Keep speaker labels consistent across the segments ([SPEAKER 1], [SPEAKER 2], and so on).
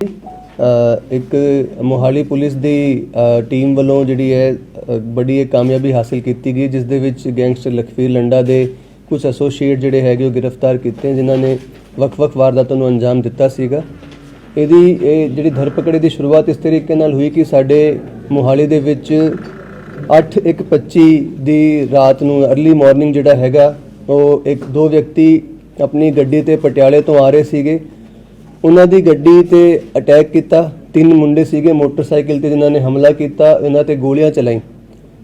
[SPEAKER 1] ਇੱਕ ਮੋਹਾਲੀ ਪੁਲਿਸ ਦੀ ਟੀਮ ਵੱਲੋਂ ਜਿਹੜੀ ਹੈ ਬੜੀ ਇੱਕ ਕਾਮਯਾਬੀ ਹਾਸਲ ਕੀਤੀ ਗਈ, ਜਿਸ ਦੇ ਵਿੱਚ ਗੈਂਗਸਟਰ ਲਖਵੀਰ ਲੰਡਾ ਦੇ ਕੁਝ ਐਸੋਸੀਏਟ ਜਿਹੜੇ ਹੈਗੇ ਉਹ ਗ੍ਰਿਫਤਾਰ ਕੀਤੇ ਜਿਨ੍ਹਾਂ ਨੇ ਵੱਖ-ਵੱਖ ਵਾਰਦਾਤਾਂ ਨੂੰ ਅੰਜਾਮ ਦਿੱਤਾ ਸੀਗਾ। ਇਹਦੀ, ਇਹ ਜਿਹੜੀ ਧਰਪਕੜ ਦੀ ਸ਼ੁਰੂਆਤ ਇਸ ਤਰੀਕੇ ਨਾਲ ਹੋਈ ਕਿ ਸਾਡੇ ਮੋਹਾਲੀ ਦੇ ਵਿੱਚ 8:25 ਦੀ ਰਾਤ ਨੂੰ अर्ਲੀ ਮਾਰਨਿੰਗ ਜਿਹੜਾ ਹੈਗਾ, ਉਹ ਇੱਕ ਦੋ ਵਿਅਕਤੀ ਆਪਣੀ ਗੱਡੀ ਤੇ ਪਟਿਆਲੇ ਤੋਂ ਆ ਰਹੇ ਸੀਗੇ। ਉਹਨਾਂ ਦੀ ਗੱਡੀ ਤੇ ਅਟੈਕ ਕੀਤਾ। ਤਿੰਨ ਮੁੰਡੇ ਸੀਗੇ ਮੋਟਰਸਾਈਕਲ ਤੇ ਜਿਨ੍ਹਾਂ ਨੇ ਹਮਲਾ ਕੀਤਾ, ਇਹਨਾਂ ਤੇ ਗੋਲੀਆਂ ਚਲਾਈ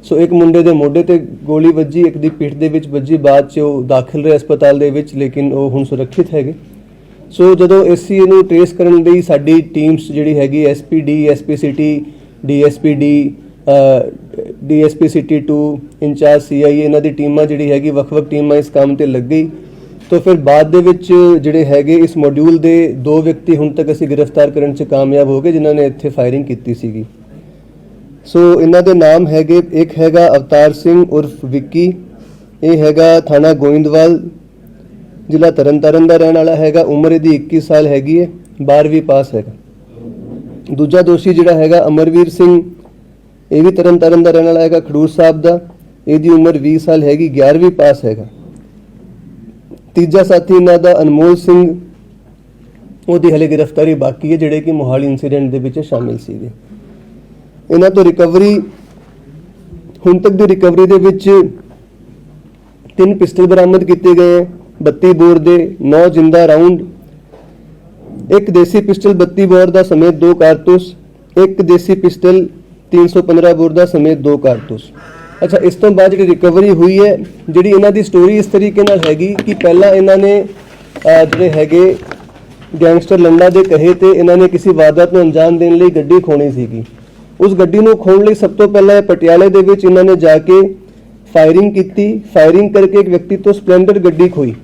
[SPEAKER 1] ਸੋ ਇੱਕ ਮੁੰਡੇ ਦੇ ਮੋਢੇ ਤੇ ਗੋਲੀ ਵੱਜੀ, ਇੱਕ ਦੀ ਪਿੱਠ ਦੇ ਵਿੱਚ ਵੱਜੀ, ਬਾਅਦ ਚ ਉਹ ਦਾਖਲ ਰਹੇ ਹਸਪਤਾਲ ਦੇ ਵਿੱਚ, ਲੇਕਿਨ ਉਹ ਹੁਣ ਸੁਰੱਖਿਅਤ ਹੈਗੇ। ਸੋ ਜਦੋਂ ਅਸੀਂ ਇਹਨੂੰ ਟ੍ਰੇਸ ਕਰਨ ਲਈ ਸਾਡੀ ਟੀਮਸ ਜਿਹੜੀ ਹੈਗੀ SPD SPCT DSPD DSP city 2 incharge CIA ਇਹਨਾਂ ਦੀ ਟੀਮਾਂ ਜਿਹੜੀ ਹੈਗੀ, ਵੱਖ-ਵੱਖ ਟੀਮਾਂ ਇਸ ਕੰਮ ਤੇ ਲੱਗ ਗਈ। ਤੋਂ ਫਿਰ ਬਾਅਦ ਦੇ ਵਿੱਚ ਜਿਹੜੇ ਹੈਗੇ ਇਸ ਮੋਡਿਊਲ ਦੇ ਦੋ ਵਿਅਕਤੀ ਹੁਣ ਤੱਕ ਅਸੀਂ ਗ੍ਰਿਫਤਾਰ ਕਰਨ 'ਚ ਕਾਮਯਾਬ ਹੋ ਗਏ, ਜਿਨ੍ਹਾਂ ਨੇ ਇੱਥੇ ਫਾਇਰਿੰਗ ਕੀਤੀ ਸੀਗੀ। ਸੋ ਇਹਨਾਂ ਦੇ ਨਾਮ ਹੈਗੇ, ਇੱਕ ਹੈਗਾ ਅਵਤਾਰ ਸਿੰਘ ਉਰਫ ਵਿੱਕੀ, ਇਹ ਹੈਗਾ ਥਾਣਾ ਗੋਇੰਦਵਾਲ, ਜ਼ਿਲ੍ਹਾ ਤਰਨਤਾਰਨ ਦਾ ਰਹਿਣ ਵਾਲਾ ਹੈਗਾ, ਉਮਰ ਇਹਦੀ 21 ਸਾਲ ਹੈਗੀ ਹੈ 12ਵੀਂ ਪਾਸ ਹੈਗਾ। ਦੂਜਾ ਦੋਸ਼ੀ ਜਿਹੜਾ ਹੈਗਾ ਅਮਰਵੀਰ ਸਿੰਘ, ਇਹ ਵੀ ਤਰਨਤਾਰਨ ਦਾ ਰਹਿਣ ਵਾਲਾ ਹੈਗਾ, ਖਡੂਰ ਸਾਹਿਬ ਦਾ, ਇਹਦੀ ਉਮਰ 20 ਸਾਲ ਹੈਗੀ 11ਵੀਂ ਪਾਸ ਹੈਗਾ। ਤੀਜਾ ਸਾਥੀ ਇਹਨਾਂ ਦਾ ਅਨਮੋਲ ਸਿੰਘ, ਉਹਦੀ ਹਲੇ ਗ੍ਰਿਫਤਾਰੀ ਬਾਕੀ ਹੈ, ਜਿਹੜੇ ਕਿ ਮੋਹਾਲੀ ਇਨਸੀਡੈਂਟ ਦੇ ਵਿੱਚ ਸ਼ਾਮਿਲ ਸੀਗੇ। ਇਹਨਾਂ ਤੋਂ ਰਿਕਵਰੀ ਹੁਣ ਤੱਕ ਦੀ ਰਿਕਵਰੀ ਦੇ ਵਿੱਚ ਤਿੰਨ ਪਿਸਟਲ ਬਰਾਮਦ ਕੀਤੇ ਗਏ ਹੈ 32 ਬੋਰ ਦੇ 9 ਜਿੰਦਾ ਰਾਉਂਡ, ਇੱਕ ਦੇਸੀ ਪਿਸਟਲ 32 ਬੋਰ ਦਾ ਸਮੇਤ ਦੋ ਕਾਰਤੂਸ, ਇੱਕ ਦੇਸੀ ਪਿਸਟਲ 315 ਬੋਰ ਦਾ ਸਮੇਤ ਦੋ ਕਾਰਤੂਸ। ਅੱਛਾ, ਇਸ ਤੋਂ ਬਾਅਦ ਜਿਹੜੀ ਰਿਕਵਰੀ ਹੋਈ ਹੈ, ਜਿਹੜੀ ਇਹਨਾਂ ਦੀ ਸਟੋਰੀ ਇਸ ਤਰੀਕੇ ਨਾਲ ਹੈਗੀ ਕਿ ਪਹਿਲਾਂ ਇਹਨਾਂ ਨੇ ਜਿਹੜੇ ਹੈਗੇ ਗੈਂਗਸਟਰ ਲੰਡਾ ਦੇ ਕਹੇ ਤੇ ਇਹਨਾਂ ਨੇ ਕਿਸੇ ਵਾਰਦਾਤ ਨੂੰ ਅੰਜਾਮ ਦੇਣ ਲਈ ਗੱਡੀ ਖੋਣੀ ਸੀਗੀ। ਉਸ ਗੱਡੀ ਨੂੰ ਖੋਣ ਲਈ ਸਭ ਤੋਂ ਪਹਿਲਾਂ ਇਹ ਪਟਿਆਲੇ ਦੇ ਵਿੱਚ ਇਹਨਾਂ ਨੇ ਜਾ ਕੇ ਫਾਇਰਿੰਗ ਕੀਤੀ। ਫਾਇਰਿੰਗ ਕਰਕੇ ਇੱਕ ਵਿਅਕਤੀ ਤੋਂ ਸਪਲੈਂਡਰ ਗੱਡੀ ਖੋਈ।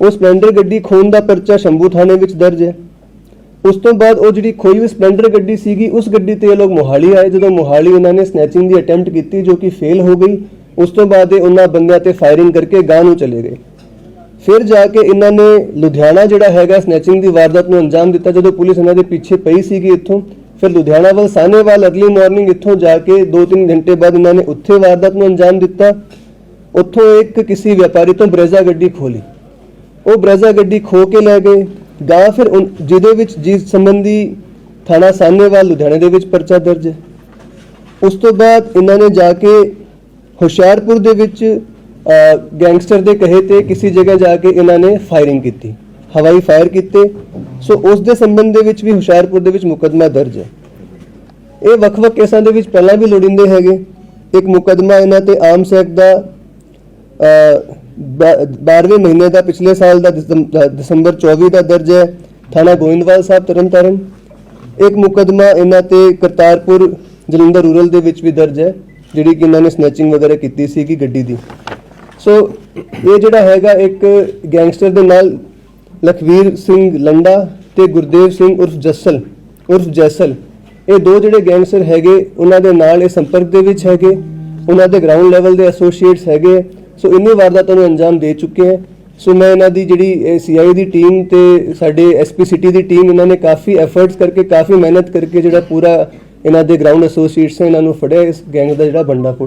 [SPEAKER 1] ਉਹ ਸਪਲੈਂਡਰ ਗੱਡੀ ਖੋਣ ਦਾ ਪਰਚਾ ਸ਼ੰਭੂ ਥਾਣੇ ਵਿੱਚ ਦਰਜ ਹੈ। ਉਸ ਤੋਂ ਬਾਅਦ ਉਹ ਜਿਹੜੀ ਖੋਈ ਹੋਈ ਸਪਲੈਂਡਰ ਗੱਡੀ ਸੀਗੀ, ਉਸ ਗੱਡੀ ਤੇ ਇਹ ਲੋਕ ਮੋਹਾਲੀ ਆਏ। ਜਦੋਂ ਮੋਹਾਲੀ ਉਹਨਾਂ ਨੇ ਸਨੈਚਿੰਗ ਦੀ ਅਟੈਂਪਟ ਕੀਤੀ ਜੋ ਕਿ ਫੇਲ ਹੋ ਗਈ, ਉਸ ਤੋਂ ਬਾਅਦ ਇਹ ਉਹਨਾਂ ਬੰਦਿਆਂ ਤੇ ਫਾਇਰਿੰਗ ਕਰਕੇ ਗਾਂ ਨੂੰ ਚਲੇ ਗਏ। ਫਿਰ ਜਾ ਕੇ ਇਹਨਾਂ ਨੇ ਲੁਧਿਆਣਾ ਜਿਹੜਾ ਹੈਗਾ ਸਨੈਚਿੰਗ ਦੀ ਵਾਰਦਾਤ ਨੂੰ ਅੰਜਾਮ ਦਿੱਤਾ, ਜਦੋਂ ਪੁਲਿਸ ਇਹਨਾਂ ਦੇ ਪਿੱਛੇ ਪਈ ਸੀਗੀ ਇੱਥੋਂ। ਫਿਰ ਲੁਧਿਆਣਾ ਵੱਲ ਸਾਨੇਵਾਲ ਅਗਲੀ ਮਾਰਨਿੰਗ ਇੱਥੋਂ ਜਾ ਕੇ 2-3 ਘੰਟੇ ਬਾਅਦ ਇਹਨਾਂ ਨੇ ਉੱਥੇ ਵਾਰਦਾਤ ਨੂੰ ਅੰਜਾਮ ਦਿੱਤਾ। ਉੱਥੋਂ ਇੱਕ ਕਿਸੇ ਵਪਾਰੀ ਤੋਂ ਬਰੇਜ਼ਾ ਗੱਡੀ ਖੋਲੀ ਉਹ ਬਰੇਜ਼ਾ ਗੱਡੀ ਖੋ ਕੇ ਲੈ ਗਏ। ਗਾ ਫਿਰ ਉਨ- ਜਿਹਦੇ ਵਿੱਚ ਜਿਸ ਸੰਬੰਧੀ ਥਾਣਾ ਸਾਹਨੇਵਾਲ ਲੁਧਿਆਣੇ ਦੇ ਵਿੱਚ ਪਰਚਾ ਦਰਜ ਹੈ। ਉਸ ਤੋਂ ਬਾਅਦ ਇਹਨਾਂ ਨੇ ਜਾ ਕੇ ਹੁਸ਼ਿਆਰਪੁਰ ਦੇ ਵਿੱਚ ਗੈਂਗਸਟਰ ਦੇ ਕਹੇ ਤੇ ਕਿਸੇ ਜਗ੍ਹਾ ਜਾ ਕੇ ਇਹਨਾਂ ਨੇ ਫਾਇਰਿੰਗ ਕੀਤੀ, ਹਵਾਈ ਫਾਇਰ ਕੀਤੇ। ਸੋ ਉਸ ਦੇ ਸੰਬੰਧ ਦੇ ਵਿੱਚ ਵੀ ਹੁਸ਼ਿਆਰਪੁਰ ਦੇ ਵਿੱਚ ਮੁਕੱਦਮਾ ਦਰਜ ਹੈ। ਇਹ ਵੱਖ-ਵੱਖ ਕੇਸਾਂ ਦੇ ਵਿੱਚ ਪਹਿਲਾਂ ਵੀ ਲੋੜਿੰਦੇ ਹੈਗੇ। ਇੱਕ ਮੁਕੱਦਮਾ ਇਹਨਾਂ ਤੇ ਆਮ ਸੈਕ ਦਾ 12ਵੇਂ ਮਹੀਨੇ ਦਾ ਪਿਛਲੇ ਸਾਲ ਦਾ ਦਸੰਬ- ਦਸੰਬਰ 24 ਦਾ ਦਰਜ ਹੈ। ਥਾਣਾ ਗੋਇੰਦਵਾਲ ਸਾਹਿਬ ਤਰਨਤਾਰਨ। ਇੱਕ ਮੁਕੱਦਮਾ ਇਹਨਾਂ ਤੇ ਕਰਤਾਰਪੁਰ ਜਲੰਧਰ ਰੂਰਲ ਦੇ ਵਿੱਚ ਵੀ ਦਰਜ ਹੈ, ਜਿਹੜੀ ਕਿ ਇਹਨਾਂ ਨੇ ਸਨੈਚਿੰਗ ਵਗੈਰਾ ਕੀਤੀ ਸੀ ਕਿ ਗੱਡੀ ਦੀ। ਸੋ, ਇਹ ਜਿਹੜਾ ਹੈਗਾ ਇੱਕ ਗੈਂਗਸਟਰ ਦੇ ਨਾਲ ਲਖਵੀਰ ਸਿੰਘ ਲੰਡਾ ਤੇ ਗੁਰਦੇਵ ਸਿੰਘ ਉਰਫ ਜੱਸਲ, ਉਰਫ ਜੈਸਲ। ਇਹ ਦੋ ਜਿਹੜੇ ਗੈਂਗਸਟਰ ਹੈਗੇ, ਉਹਨਾਂ ਦੇ ਨਾਲ ਇਹ ਸੰਪਰਕ ਦੇ ਵਿੱਚ ਹੈਗੇ, ਉਹਨਾਂ ਦੇ ਗਰਾਊਂਡ ਲੈਵਲ ਦੇ ਐਸੋਸੀਏਟਸ ਹੈਗੇ ਸੋ ਇੰਨੀ ਵਾਰਦਾਤਾਂ ਨੂੰ ਅੰਜਾਮ ਦੇ ਚੁੱਕੇ ਹੈ। ਸੋ ਮੈਂ ਇਹਨਾਂ ਦੀ ਜਿਹੜੀ ਸੀਆਈ ਦੀ ਟੀਮ ਤੇ ਸਾਡੇ ਐਸਪੀ ਸਿਟੀ ਦੀ ਟੀਮ ਇਹਨਾਂ ਨੇ ਕਾਫੀ ਐਫਰਟਸ ਕਰਕੇ, ਕਾਫੀ ਮਿਹਨਤ ਕਰਕੇ ਜਿਹੜਾ ਪੂਰਾ ਇਹਨਾਂ ਦੇ ਗਰਾਊਂਡ ਐਸੋਸੀਏਟਸ ਨੇ ਇਹਨਾਂ ਨੂੰ ਫੜਿਆ, ਇਸ ਗੈਂਗ ਦਾ ਜਿਹੜਾ ਬੰਡਾ ਫੋੜ